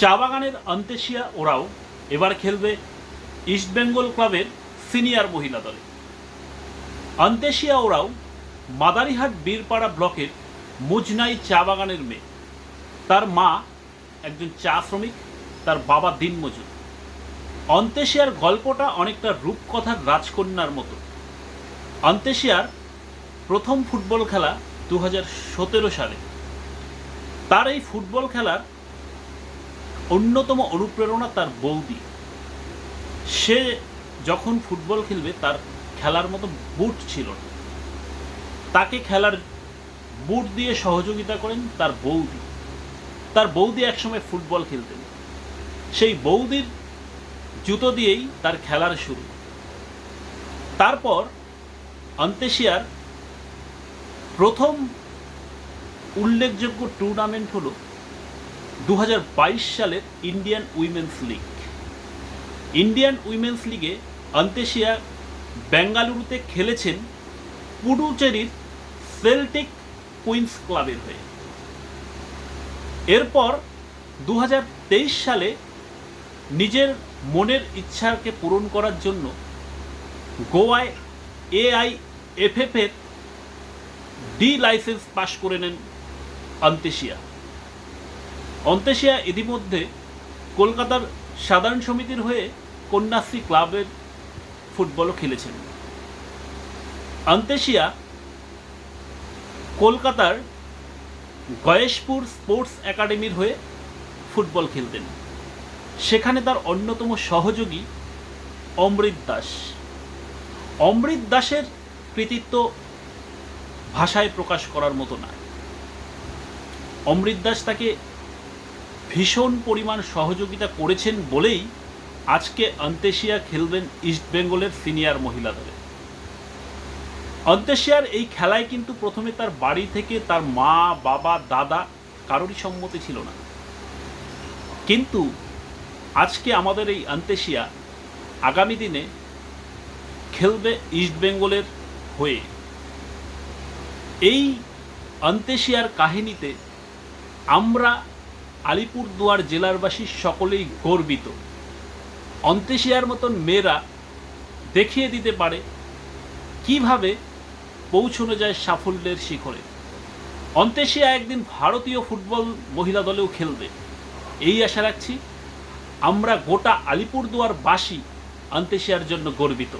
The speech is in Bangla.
চা বাগানের অন্তেশিয়া ওরাও এবার খেলবে ইস্টবেঙ্গল ক্লাবের সিনিয়র মহিলা দলে। অন্তেশিয়া ওরাও মাদারিহাট বীরপাড়া ব্লকের মুজনাই চা বাগানের মেয়ে। তার মা একজন চা শ্রমিক তার বাবা দিনমজুর। অন্তেশিয়ার গল্পটা অনেকটা রূপকথার রাজকন্যার মতো। অন্তেশিয়ার প্রথম ফুটবল খেলা দু হাজার সতেরো সালে। তার এই ফুটবল খেলার অন্যতম অনুপ্রেরণা তার বৌদি। সে যখন ফুটবল খেলবে, তার খেলার মতো বুট ছিল না। তাকে খেলার বুট দিয়ে সহযোগিতা করেন তার বৌদি। তার বৌদি একসময় ফুটবল খেলতেন। সেই বৌদির জুতো দিয়েই তার খেলার শুরু। তারপর অন্তেশিয়ার প্রথম উল্লেখযোগ্য টুর্নামেন্ট হলো দু হাজার বাইশ সালের Indian women's league. Indian women's লিগে আন্তেশিয়া বেঙ্গালুরুতে খেলেছেন পুডুচেরির সেল্টিক কুইন্স ক্লাবের হয়ে। এরপর দু হাজার তেইশ সালে নিজের মনের ইচ্ছাকে পূরণ করার জন্য গোয়ায় এআই এফএফের ডি লাইসেন্স পাশ করে নেন অন্তেশিয়া অন্তেশিয়া ইতিমধ্যে কলকাতার সাধারণ সমিতির হয়ে কন্যাশ্রী ক্লাবের ফুটবলও খেলেছেন। অন্তেশিয়া কলকাতার গয়েশপুর স্পোর্টস একাডেমির হয়ে ফুটবল খেলতেন। সেখানে তার অন্যতম সহযোগী অমৃত দাস। অমৃত দাসের কৃতিত্ব ভাষায় প্রকাশ করার মতো না। অমৃত দাস তাকে ভীষণ পরিমাণ সহযোগিতা করেছেন বলেই আজকে অন্তেশিয়া খেলবেন ইস্টবেঙ্গলের সিনিয়র মহিলা দলে। অন্তেশিয়ার এই খেলায় কিন্তু প্রথমে তার বাড়ি থেকে তার মা, বাবা, দাদা কারোরই সম্মতি ছিল না। কিন্তু আজকে আমাদের এই অন্তেশিয়া আগামী দিনে খেলবে ইস্টবেঙ্গলের হয়ে। এই অন্তেশিয়ার কাহিনীতে আমরা আলিপুরদুয়ার জেলারবাসী সকলেই গর্বিত। অন্তেশিয়ার মতন মেয়েরা দেখিয়ে দিতে পারে কীভাবে পৌঁছানো যায় সাফল্যের শিখরে। অন্তেশিয়া একদিন ভারতীয় ফুটবল মহিলা দলেও খেলবে। এই আশা রাখছি, আমরা গোটা আলিপুরদুয়ারবাসী অন্তেশিয়ার জন্য গর্বিত।